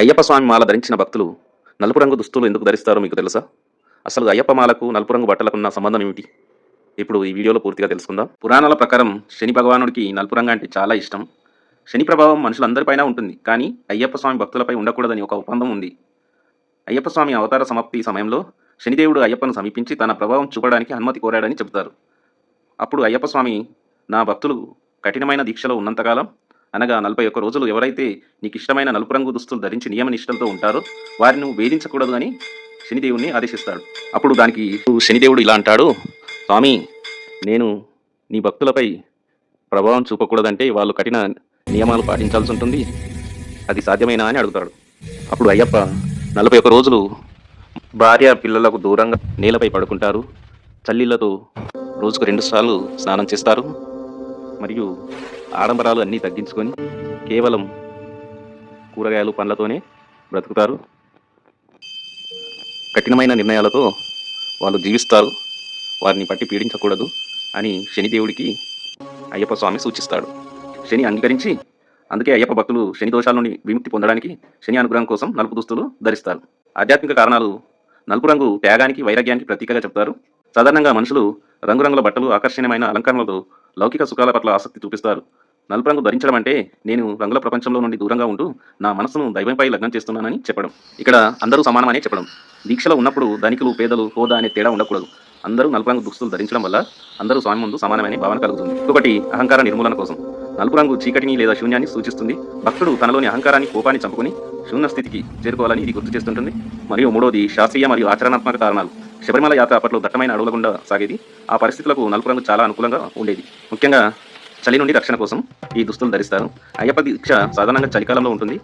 అయ్యప్ప స్వామి మాల ధరించిన భక్తులు నలుపు రంగు దుస్తులు ఎందుకు ధరిస్తారో మీకు తెలుసా? అసలు అయ్యప్ప మాలకు నలుపు రంగు బట్టలకున్న సంబంధం ఏమిటి? ఇప్పుడు ఈ వీడియోలో పూర్తిగా తెలుసుకుందాం. పురాణాల ప్రకారం శని భగవానుడికి నలుపు రంగు అంటే చాలా ఇష్టం. శని ప్రభావం మనుషులందరిపైన ఉంటుంది కానీ అయ్యప్ప స్వామి భక్తులపై ఉండకూడదని ఒక ఒప్పందం ఉంది. అయ్యప్ప స్వామి అవతార సమాప్తి సమయంలో శనిదేవుడు అయ్యప్పను సమీపించి తన ప్రభావం చూపడానికి అనుమతి కోరాడని చెబుతారు. అప్పుడు అయ్యప్ప స్వామి నా భక్తులు కఠినమైన దీక్షలో ఉన్నంతకాలం అనగా నలభై ఒక్క రోజులు ఎవరైతే నీకు ఇష్టమైన నలుపు రంగు దుస్తులు ధరించి నియమ నిష్టలతో ఉంటారో వారిని నువ్వు వేధించకూడదు అని శనిదేవుణ్ణి ఆదేశిస్తాడు. అప్పుడు దానికి శనిదేవుడు ఇలా అంటాడు స్వామి నేను నీ భక్తులపై ప్రభావం చూపకూడదంటే వాళ్ళు కఠిన నియమాలు పాటించాల్సి ఉంటుంది. అది సాధ్యమేనా? అని అడుగుతాడు. అప్పుడు అయ్యప్ప నలభై ఒక్క రోజులు భార్య పిల్లలకు దూరంగా నేలపై పడుకుంటారు. చల్లీలతో రోజుకు రెండుసార్లు స్నానం చేస్తారు. మరియు ఆడంబరాలు అన్నీ తగ్గించుకొని కేవలం కూరగాయలు పండ్లతోనే బ్రతుకుతారు. కఠినమైన నిర్ణయాలతో వాళ్ళు జీవిస్తారు. వారిని పట్టి పీడించకూడదు అని శనిదేవుడికి అయ్యప్ప స్వామి సూచిస్తాడు. శని అంగీకరించి అందుకే అయ్యప్ప భక్తులు శని దోషాల నుండి విముక్తి పొందడానికి శని అనుగ్రహం కోసం నలుపు దుస్తులు ధరిస్తారు. ఆధ్యాత్మిక కారణాలు నలుపు రంగు త్యాగానికి వైరాగ్యానికి ప్రతీకగా చెప్తారు. సాధారణంగా మనుషులు రంగురంగుల బట్టలు ఆకర్షణీయమైన అలంకరణలతో లౌకిక సుఖాల పట్ల ఆసక్తి చూపిస్తారు. నలుపు రంగు ధరించడం అంటే నేను రంగుల ప్రపంచంలో నుండి దూరంగా ఉంటూ నా మనసును దైవంపై లగ్నం చేస్తున్నానని చెప్పడం. ఇక్కడ అందరూ సమానమనే చెప్పడం. దీక్షలో ఉన్నప్పుడు ధనికులు పేదలు హోదా అనే తేడా ఉండకూడదు. అందరూ నలుపు రంగు దుస్తులు ధరించడం వల్ల అందరూ స్వామి ముందు సమానమైన భావన కలుగుతుంది. ఇంకొకటి అహంకార నిర్మూలన కోసం. నలుపు రంగు చీకటిని లేదా శూన్యాన్ని సూచిస్తుంది. భక్తుడు తనలోని అహంకారాన్ని కోపాన్ని చంపుకుని శూన్య స్థితికి చేరుకోవాలని ఇది గుర్తు చేస్తుంటుంది. మరియు మూడోది శాస్త్రీయ మరియు ఆచరణాత్మక కారణాలు. శబరిమల యాత్ర అప్పట్లో దట్టమైన అడవుల గుండా సాగేది. ఆ పరిస్థితులకు నలుపు రంగు చాలా అనుకూలంగా ఉండేది. ముఖ్యంగా చలి నుండి రక్షణ కోసం ఈ దుస్తులు ధరిస్తారు. అయ్యప్ప దీక్ష సాధారణంగా చలికాలంలో ఉంటుంది.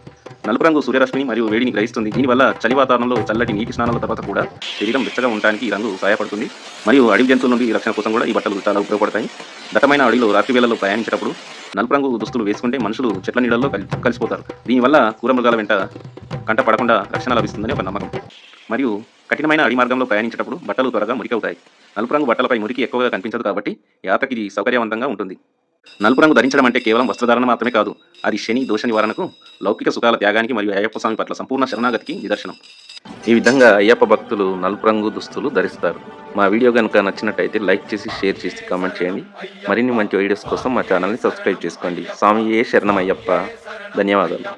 నలుపు రంగు సూర్యరశ్మిని మరియు వేడిని గ్రహిస్తుంది. దీనివల్ల చలి వాతావరణంలో చల్లటి నీటి స్నానాల తర్వాత కూడా శరీరం వెచ్చగా ఉండడానికి ఈ రంగు సహాయపడుతుంది. మరియు అడవి జంతువుల నుండి రక్షణ కోసం కూడా ఈ బట్టలు చాలా ఉపయోగపడతాయి. దట్టమైన అడవిలో రాత్రి వేళల్లో ప్రయాణించేటప్పుడు నలుపు రంగు దుస్తులు వేసుకుంటే మనుషులు చెట్ల నీళ్ళల్లో కలిసిపోతారు. దీనివల్ల కూర మృగాల వెంట కంట పడకుండా రక్షణ లభిస్తుందని ఒక నమ్మకం. మరియు కఠినమైన అడి మార్గంలో ప్రయాణించేటప్పుడు బట్టలు త్వరగా మురికవుతాయి. నలుపు రంగు బట్టలపై మురికి ఎక్కువగా కనిపించదు కాబట్టి యాత్రకి ఇది సౌకర్యవంతంగా ఉంటుంది. నలుపు రంగు ధరించడం అంటే కేవలం వస్త్రధారణ మాత్రమే కాదు అది శని దోష నివారణకు లౌకిక సుఖాల త్యాగానికి మరియు అయ్యప్ప స్వామి పట్ల సంపూర్ణ శరణాగతికి నిదర్శనం. ఈ విధంగా అయ్యప్ప భక్తులు నలుపు రంగు దుస్తులు ధరిస్తారు. మా వీడియో కనుక నచ్చినట్టయితే లైక్ చేసి షేర్ చేసి కామెంట్ చేయండి. మరిన్ని మంచి వీడియోస్ కోసం మా ఛానల్ని సబ్స్క్రైబ్ చేసుకోండి. స్వామి ఏ శరణం అయ్యప్ప ధన్యవాదాలు.